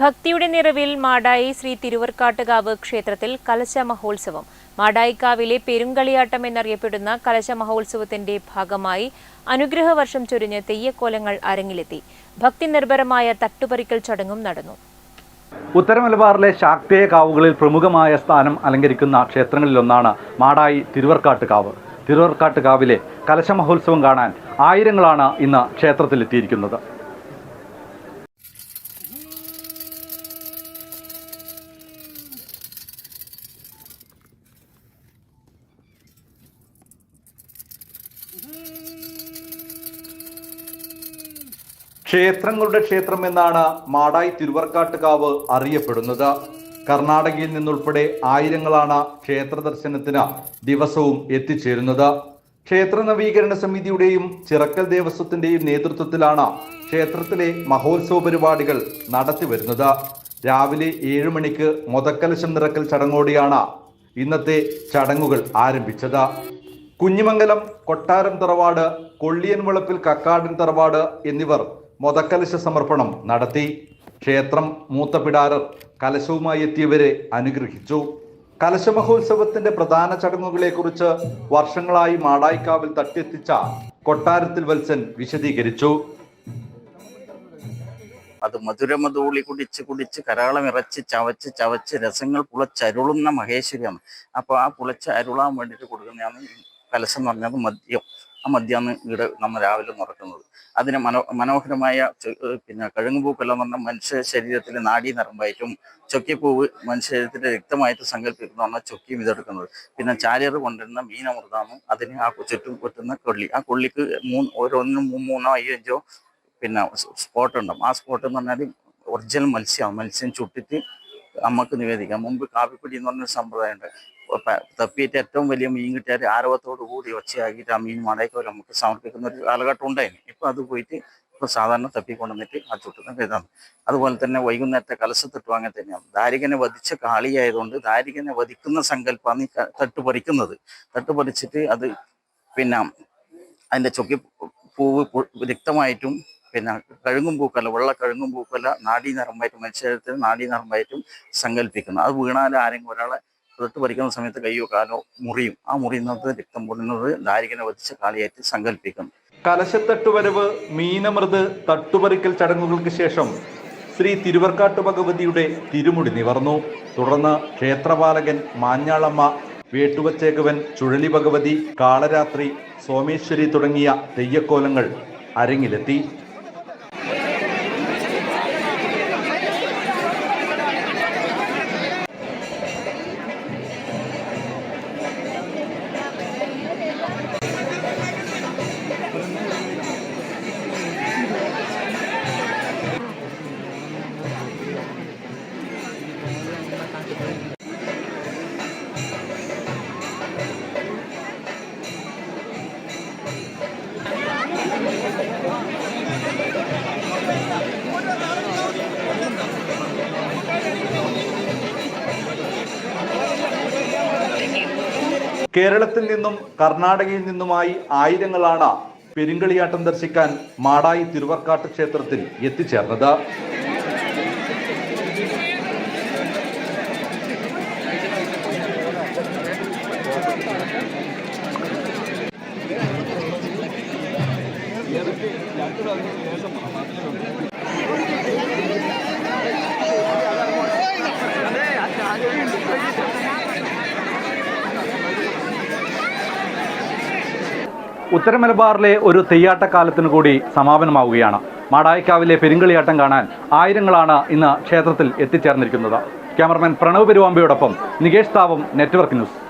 ഭക്തിയുടെ നിറവിൽ മാടായി ശ്രീ തിരുവർക്കാട്ടുകാവ് ക്ഷേത്രത്തിൽ കലശ മഹോത്സവം മാടായിക്കാവിലെ പെരുങ്കളിയാട്ടം എന്നറിയപ്പെടുന്ന കലശ മഹോത്സവത്തിന്റെ ഭാഗമായി അനുഗ്രഹ വർഷം ചൊരിഞ്ഞ് തെയ്യക്കോലങ്ങൾ അരങ്ങിലെത്തി. ഭക്തി നിർഭരമായ തട്ടുപറിക്കൽ ചടങ്ങും നടന്നു. ഉത്തരമലബാറിലെ ശാക്തേയ കാവുകളിൽ പ്രമുഖമായ സ്ഥാനം അലങ്കരിക്കുന്ന ക്ഷേത്രങ്ങളിലൊന്നാണ് മാടായി തിരുവർക്കാട്ടുകാവ്. തിരുവർക്കാട്ടുകാവിലെ തിരുവർക്കാട്ട് കാവിലെ കലശ മഹോത്സവം കാണാൻ ആയിരങ്ങളാണ് ഇന്ന് ക്ഷേത്രത്തിലെത്തിയിരിക്കുന്നത്. ക്ഷേത്രങ്ങളുടെ ക്ഷേത്രം എന്നാണ് മാടായി തിരുവർക്കാട്ടുകാവ് അറിയപ്പെടുന്നത്. കർണാടകയിൽ നിന്നുൾപ്പെടെ ആയിരങ്ങളാണ് ക്ഷേത്ര ദർശനത്തിന് ദിവസവും എത്തിച്ചേരുന്നത്. ക്ഷേത്ര നവീകരണ സമിതിയുടെയും ചിറക്കൽ ദേവസ്വത്തിന്റെയും നേതൃത്വത്തിലാണ് ക്ഷേത്രത്തിലെ മഹോത്സവ പരിപാടികൾ നടത്തിവരുന്നത് രാവിലെ ഏഴു മണിക്ക് മുതക്കലശം നിറക്കൽ ചടങ്ങോടെയാണ് ഇന്നത്തെ ചടങ്ങുകൾ ആരംഭിച്ചത്. കുഞ്ഞിമംഗലം കൊട്ടാരം തറവാട് കൊള്ളിയൻ വളപ്പിൽ കക്കാടൻ തറവാട് എന്നിവർ മൊതക്കലശ സമർപ്പണം നടത്തി ക്ഷേത്രം മൂത്തപിടാരർ കലശവുമായി എത്തിയവരെ അനുഗ്രഹിച്ചു. കലശമഹോത്സവത്തിന്റെ പ്രധാന ചടങ്ങുകളെക്കുറിച്ച് വർഷങ്ങളായി മാടായിക്കാവിൽ തട്ടിയെത്തിച്ച കൊട്ടാരത്തിൽ വത്സൻ വിശദീകരിച്ചു. അത് മധുരമധൂളി കുടിച്ച് കുടിച്ച് കരാളം ഇറച്ച് ചവച്ച് ചവച്ച് രസങ്ങൾ പുളച്ചരുളുന്ന മഹേശ്വരിയാണ്. അപ്പോൾ ആ പുളച്ച് അരുളാൻ വേണ്ടിയിട്ട് കൊടുക്കുന്നതാണ് കലശം എന്ന് പറഞ്ഞത് മദ്യം. ആ മദ്യാന്ന് ഇവിടെ നമ്മൾ രാവിലെ നിറക്കുന്നത് അതിന് മനോ മനോഹരമായ പിന്നെ കഴുങ്ങുപൂക്കെല്ലാം പറഞ്ഞാൽ മനുഷ്യ ശരീരത്തിലെ നാഡീ നരമ്പായിട്ടും ചൊക്കിപ്പൂവ് മനുഷ്യ ശരീരത്തിലെ രക്തമായിട്ട് സങ്കല്പിക്കുന്നതാണ് ചൊക്കിയും ഇതെടുക്കുന്നത്. പിന്നെ ചാലിയർ കൊണ്ടിരുന്ന മീനമൃതാമും അതിന് ആ ചുറ്റും കൊറ്റുന്ന കൊള്ളി. ആ കൊള്ളിക്ക് മൂന്ന് ഓരോന്നിനും മൂന്നോ അയ്യോ അഞ്ചോ പിന്നെ സ്പോട്ട് ഉണ്ടാവും ആ സ്പോട്ട് എന്ന് പറഞ്ഞാൽ ഒറിജിനൽ മത്സ്യമാണ്. മത്സ്യം ചുട്ടിട്ട് അമ്മയ്ക്ക് നിവേദിക്കാം. മുമ്പ് കാപ്പിപ്പൊടി എന്ന് പറഞ്ഞൊരു സമ്പ്രദായമുണ്ട്. തപ്പിയിട്ട് ഏറ്റവും വലിയ മീൻ കിട്ടിയാൽ ആരവത്തോട് കൂടി ഒച്ചയാക്കിയിട്ട് ആ മീൻ മടക്കോല നമുക്ക് സമർപ്പിക്കുന്ന ഒരു കാലഘട്ടം ഉണ്ടായിരുന്നു. ഇപ്പം അത് പോയിട്ട് ഇപ്പം സാധാരണ തപ്പിക്കൊണ്ടുവന്നിട്ട് ആ ചുട്ടുന്ന വേദാണ് അതുപോലെ തന്നെ വൈകുന്നേരത്തെ കലശത്തിട്ടും അങ്ങനെ തന്നെയാണ്. ദാരികനെ വധിച്ച കാളിയായതുകൊണ്ട് ദാരികനെ വധിക്കുന്ന സങ്കല്പമാണ് ഈ തട്ടുപറിക്കുന്നത് തട്ടുപറിച്ചിട്ട് അത് പിന്നെ അതിന്റെ ചൊക്കി പൂവ് രക്തമായിട്ടും പിന്നെ കഴുങ്ങും പൂക്കല വെള്ള കഴുങ്ങും പൂക്കല നാഡീ നരമ്പായിട്ടും മനുഷ്യരത്തിൽ നാഡീ നരമ്പായിട്ടും സങ്കല്പിക്കുന്നു. അത് വീണാൽ ആരെങ്കിലും ഒരാളെ തൊട്ട് പറിക്കുന്ന സമയത്ത് കയ്യോ കാലോ മുറിയും. ആ മുറിയുന്നത് രക്തം പൊടുന്നത് ദാരികനെ വധിച്ച കാളിയായിട്ട് സങ്കല്പിക്കുന്നു. കലശത്തട്ടുവരവ് മീനമൃത് തട്ടുപറിക്കൽ ചടങ്ങുകൾക്ക് ശേഷം ശ്രീ തിരുവർക്കാട്ട് ഭഗവതിയുടെ തിരുമുടി നിവർന്നു. തുടർന്ന് ക്ഷേത്രപാലകൻ മാഞ്ഞാളമ്മ വേട്ടുവച്ചേകവൻ ചുഴലി ഭഗവതി കാളരാത്രി സോമേശ്വരി തുടങ്ങിയ തെയ്യക്കോലങ്ങൾ അരങ്ങിലെത്തി. കേരളത്തിൽ നിന്നും കർണാടകയിൽ നിന്നുമായി ആയിരങ്ങളാണ് പെരുങ്കളിയാട്ടം ദർശിക്കാൻ മാടായി തിരുവർക്കാട്ട് ക്ഷേത്രത്തിൽ എത്തിച്ചേർന്നത്. ഉത്തര മലബാറിലെ ഒരു തെയ്യാട്ടക്കാലത്തിന് കൂടി സമാപനമാവുകയാണ്. മാടായിക്കാവിലെ പെരുങ്കളിയാട്ടം കാണാൻ ആയിരങ്ങളാണ് ഇന്ന് ക്ഷേത്രത്തിൽ എത്തിച്ചേർന്നിരിക്കുന്നത്. ക്യാമറമാൻ പ്രണവ് പെരുവാമ്പയോടൊപ്പം നികേഷ് താവം നെറ്റ്വർക്ക് ന്യൂസ്.